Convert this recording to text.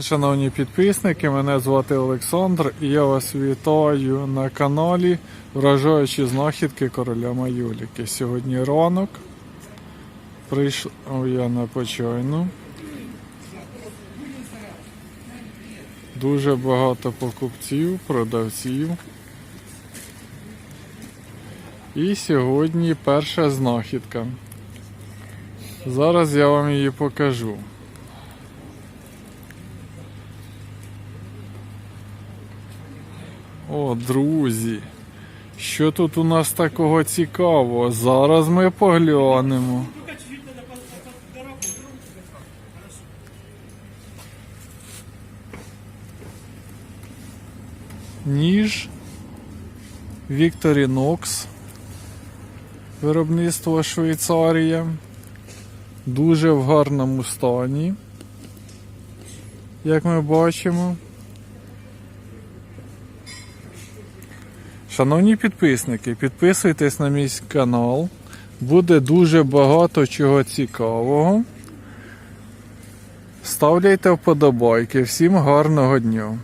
Шановні підписники, мене звати Олександр і я вас вітаю на каналі Вражаючі знахідки короля Майоліки. Сьогодні ранок. Прийшов я на почайну. Дуже багато покупців, продавців. І сьогодні перша знахідка. Зараз я вам її покажу. О, друзі, що тут у нас такого цікавого? Зараз ми поглянемо. Ніж Victorinox. Виробництво Швейцарія. Дуже в гарному стані. Як ми бачимо. Шановні підписники, підписуйтесь на мій канал. Буде дуже багато чого цікавого. Ставляйте вподобайки. Всім гарного дня!